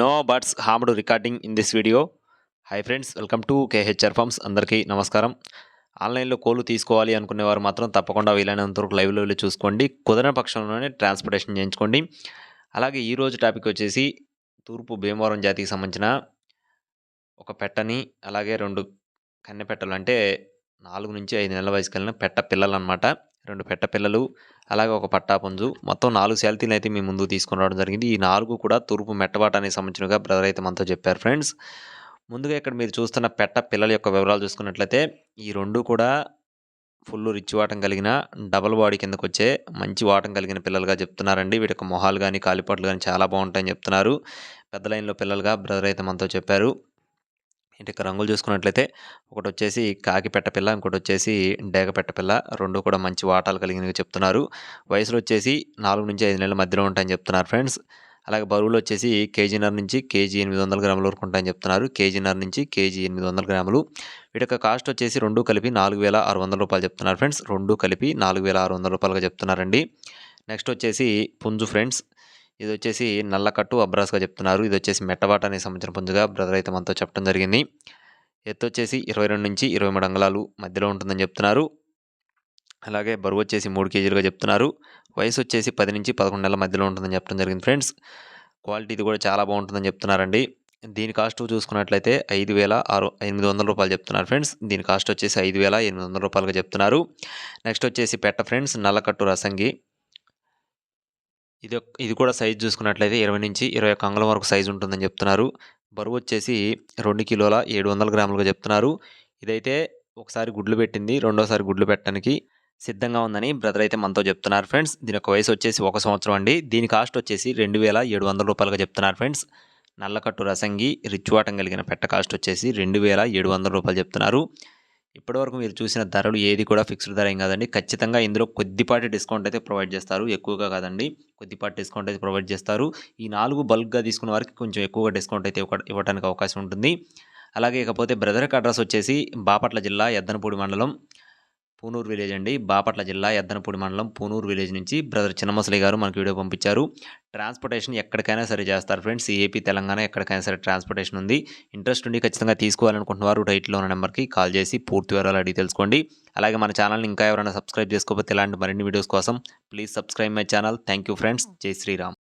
No buts hammed recording in this video hi friends welcome to KHR farms అందరికీ నమస్కారం. ఆన్లైన్లో కోళ్ళు తీసుకోవాలి అనుకునేవారు మాత్రం తప్పకుండా వీలైనంత వరకు లైవ్లో వెళ్ళి చూసుకోండి. కుదరని పక్షంలోనే ట్రాన్స్పోర్టేషన్ చేయించుకోండి. అలాగే ఈరోజు టాపిక్ వచ్చేసి తూర్పు భీమవరం జాతికి సంబంధించిన ఒక పెట్టని అలాగే రెండు కన్నె పెట్టలు అంటే నాలుగు నుంచి ఐదు నెలల వయసు పెట్ట పిల్లలు అనమాట రెండు పెట్ట పిల్లలు అలాగే ఒక పట్టాపుంజు మొత్తం నాలుగు సెల్తీలు అయితే మీ ముందు తీసుకుని రావడం జరిగింది. ఈ నాలుగు కూడా తూర్పు మెట్టబాటానికి సంబంధించినగా బ్రదర్ అయితే మనతో చెప్పారు. ఫ్రెండ్స్ ముందుగా ఇక్కడ మీరు చూస్తున్న పెట్ట పిల్లల యొక్క వివరాలు చూసుకున్నట్లయితే ఈ రెండు కూడా ఫుల్ రిచ్ వాటం కలిగిన డబల్ బాడీ కిందకు వచ్చే మంచి వాటం కలిగిన పిల్లలుగా చెప్తున్నారండి. వీటి యొక్క మొహాలు కానీ కాలిపాట్లు కానీ చాలా బాగుంటాయని చెప్తున్నారు. పెద్ద లైన్లో పిల్లలుగా బ్రదర్ అయితే మనతో చెప్పారు. ఇంటి రంగులు చూసుకున్నట్లయితే ఒకటి వచ్చేసి కాకి పెట్టపిల్ల ఇంకోటి వచ్చేసి డేగ పెట్టపిల్ల రెండు కూడా మంచి వాటాలు కలిగినవి చెప్తున్నారు. వయసులో వచ్చేసి నాలుగు నుంచి ఐదు నెలల మధ్యలో ఉంటాయని చెప్తున్నారు ఫ్రెండ్స్. అలాగే బరువులు వచ్చేసి కేజీన్నర నుంచి కేజీ ఎనిమిది వందల గ్రాముల వరకు ఉంటాయని చెప్తున్నారు. కేజీన్నర నుంచి కేజీ ఎనిమిది వందల గ్రాములు. వీటి యొక్క కాస్ట్ వచ్చేసి రెండు కలిపి నాలుగు వేల ఆరు వందల రూపాయలు చెప్తున్నారు ఫ్రెండ్స్. రెండు కలిపి నాలుగు వేల ఆరు వందల రూపాయలుగా చెప్తున్నారండి. నెక్స్ట్ వచ్చేసి పుంజు ఫ్రెండ్స్. ఇది వచ్చేసి నల్లకట్టు అబ్రాస్గా చెప్తున్నారు. ఇది వచ్చేసి మెట్టబాట అనే సంబంధించిన పుంజుగా బ్రదర్ అయితే మనతో చెప్పడం జరిగింది. ఎత్తు వచ్చేసి ఇరవై రెండు నుంచి ఇరవై మూడు అంగళాలు మధ్యలో ఉంటుందని చెప్తున్నారు. అలాగే బరువు వచ్చేసి మూడు కేజీలుగా చెప్తున్నారు. వయసు వచ్చేసి పది నుంచి పదకొండు నెలల మధ్యలో ఉంటుందని చెప్పడం జరిగింది ఫ్రెండ్స్. క్వాలిటీ ఇది కూడా చాలా బాగుంటుందని చెప్తున్నారండి. దీని కాస్ట్ చూసుకున్నట్లయితే ఐదు వేల ఆరు ఎనిమిది వందల రూపాయలు చెప్తున్నారు ఫ్రెండ్స్. దీని కాస్ట్ వచ్చేసి ఐదు వేల ఎనిమిది వందల రూపాయలుగా చెప్తున్నారు. నెక్స్ట్ వచ్చేసి పెట్ట ఫ్రెండ్స్ నల్లకట్టు రసంగి. ఇది ఇది కూడా సైజ్ చూసుకున్నట్లయితే ఇరవై నుంచి ఇరవై ఒక్క అంగుళం వరకు సైజు ఉంటుందని చెప్తున్నారు. బరువు వచ్చేసి రెండు కిలోల ఏడు వందల గ్రాములుగా చెప్తున్నారు. ఇదైతే ఒకసారి గుడ్లు పెట్టింది రెండోసారి గుడ్లు పెట్టడానికి సిద్ధంగా ఉందని బ్రదర్ అయితే మనతో చెప్తున్నారు ఫ్రెండ్స్ దీని యొక్క వయసు వచ్చేసి ఒక సంవత్సరం అండి. దీని కాస్ట్ వచ్చేసి రెండు వేల ఏడు వందల రూపాయలుగా చెప్తున్నారు ఫ్రెండ్స్ నల్లకట్టు రసంగి రిచ్వాటం కలిగిన పెట్ట కాస్ట్ వచ్చేసి రెండు వేల ఏడు వందల రూపాయలు చెప్తున్నారు. ఇప్పటివరకు మీరు చూసిన ధరలు ఏది కూడా ఫిక్స్డ్ ధర ఏం కాదండి. ఖచ్చితంగా ఇందులో కొద్దిపాటి డిస్కౌంట్ అయితే ప్రొవైడ్ చేస్తారు. ఎక్కువగా కాదండి. కొద్దిపాటి డిస్కౌంట్ అయితే ప్రొవైడ్ చేస్తారు. ఈ నాలుగు బల్క్గా తీసుకున్న వారికి కొంచెం ఎక్కువగా డిస్కౌంట్ అయితే ఇవ్వడానికి అవకాశం ఉంటుంది. అలాగే ఇకపోతే బ్రదర్ అడ్రస్ వచ్చేసి బాపట్ల జిల్లా ఎద్దనపూడి మండలం పూనూరు విలేజ్ అండి. బాపట్ల జిల్లా ఎద్దనపూడి మండలం పూనూరు విలేజ్ నుంచి బ్రదర్ చిన్నమసలి గారు మనకు వీడియో పంపించారు. ట్రాన్స్పోర్టేషన్ ఎక్కడికైనా సరే చేస్తారు ఫ్రెండ్స్. ఏపీ తెలంగాణ ఎక్కడికైనా సరే ట్రాన్స్పోర్టేషన్ ఉంది. ఇంట్రెస్ట్ ఉండి ఖచ్చితంగా తీసుకోవాలనుకుంటున్నారు డైట్లో ఉన్న నెంబర్కి కాల్ చేసి పూర్తి వివరాలు అడిగి తెలుసుకోండి. అలాగే మన ఛానల్ని ఇంకా ఎవరైనా సబ్స్క్రైబ్ చేసుకోకపోతే ఇలాంటి మరిన్ని వీడియోస్ కోసం please subscribe my channel. Thank you friends. జై శ్రీరామ్.